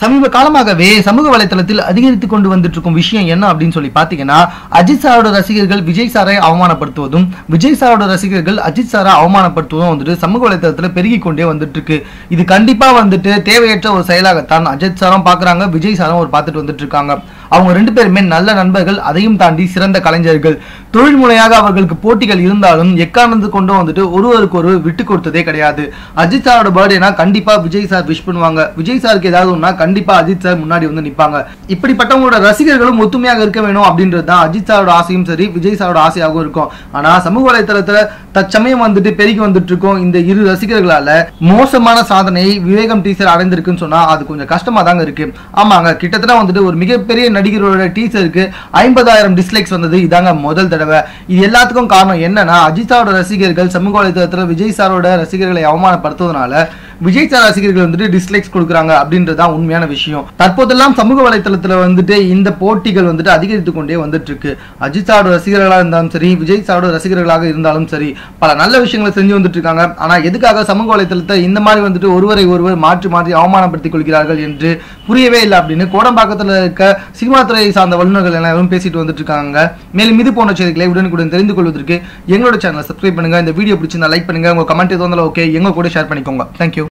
சமீப காலமாகவே சமூக வலைத்தளத்தில் அதிகரித்து கொண்டு வந்துட்டு இருக்கும் விஷயம் என்ன அப்படின்னு சொல்லி பார்த்தீங்கன்னா அஜித் சாரோட ரசிகர்கள் விஜய் சாரை அவமானப்படுத்துவதும் விஜய் சாரோட ரசிகர்கள் அஜித் சாரை அவமானப்படுத்துவதும் வந்துட்டு சமூக வலைத்தளத்தில் பெருகி கொண்டே வந்துட்டு இருக்கு இது கண்டிப்பா வந்துட்டு தேவையற்ற ஒரு செயலாகத்தான் அஜித் சாரும் பார்க்குறாங்க விஜய் சாரும் ஒரு பார்த்துட்டு வந்துட்டு இருக்காங்க அவங்க ரெண்டு பேருமே நல்ல நண்பர்கள் அதையும் தாண்டி சிறந்த கலைஞர்கள். தொழில் முறையாக அவர்களுக்கு போட்டிகள் இருந்தாலும் எக்காரணத்து கொண்டும் வந்துட்டு ஒருவருக்கு ஒரு விட்டு கொடுத்ததே கிடையாது. அஜித் சாரோட பர்த்டேனா கண்டிப்பா விஜய் சார் விஷ் பண்ணுவாங்க. விஜய் சாருக்கு ஏதாவது ஒன்றா கண்டிப்பா அஜித் சார் முன்னாடி வந்து நிப்பாங்க. இப்படிப்பட்டவங்களோட ரசிகர்களும் ஒத்துமையாக இருக்க வேணும் அப்படின்றது தான் அஜித் சாரோட ஆசையும் சரி விஜய் சாரோட ஆசையாகவும் இருக்கும். ஆனா சமூக வலைத்தளத்துல தற்சமயம் வந்துட்டு பெருகி வந்துட்டு இருக்கோம் இந்த இரு ரசிகர்களால மோசமான சாதனையை விவேகம் டீசர் அடைந்திருக்குன்னு சொன்னா அது கொஞ்சம் கஷ்டமா தாங்க இருக்கு. ஆமாங்க கிட்டத்தட்ட வந்துட்டு ஒரு மிகப்பெரிய நடிகரோட டீசருக்கு ஐம்பதாயிரம் டிஸ்லைக்ஸ் வந்தது. இதாங்க முதல் தடவை. இது எல்லாத்துக்கும் காரணம் என்னன்னா அஜித்தாவோட ரசிகர்கள் சமூக வலைதளத்தில் விஜய் சாரோட ரசிகர்களை அவமானப்படுத்துவதனால விஜய் சார் ரசிகர்கள் வந்துட்டு டிஸ்லைக்ஸ் கொடுக்குறாங்க அப்படின்றது தான் உண்மையான விஷயம். தற்போதெல்லாம் சமூக வலைத்தளத்துல வந்துட்டு இந்த போட்டிகள் வந்துட்டு அதிகரித்து கொண்டே வந்துட்டு இருக்கு அஜித் சாரோட ரசிகர்களாக இருந்தாலும் சரி விஜய் சாரோட ரசிகர்களாக இருந்தாலும் சரி பல நல்ல விஷயங்களை செஞ்சு வந்துட்டு இருக்காங்க ஆனால் எதுக்காக சமூக வலைத்தளத்தை இந்த மாதிரி வந்துட்டு ஒருவரை ஒருவர் மாற்றி மாற்றி அவமானப்படுத்திக் கொள்கிறார்கள் என்று புரியவே இல்லை அப்படின்னு கோடம்பாக்கத்தில் இருக்க சினிமா துறை சார்ந்த வல்லுநர்கள் எல்லாரும் பேசிட்டு வந்துட்டு இருக்காங்க. மேலும் இது போன்ற செய்திகளை உடனுக்குடன் தெரிந்து கொள்வதற்கு எங்களோட சேனலை சப்ஸ்கிரைப் பண்ணுங்க. இந்த வீடியோ பிடிச்சிருந்தா லைக் பண்ணுங்க. உங்க கமெண்ட் எதுவும் ஓகே எங்க கூட ஷேர் பண்ணிக்கோங்க. தேங்க்யூ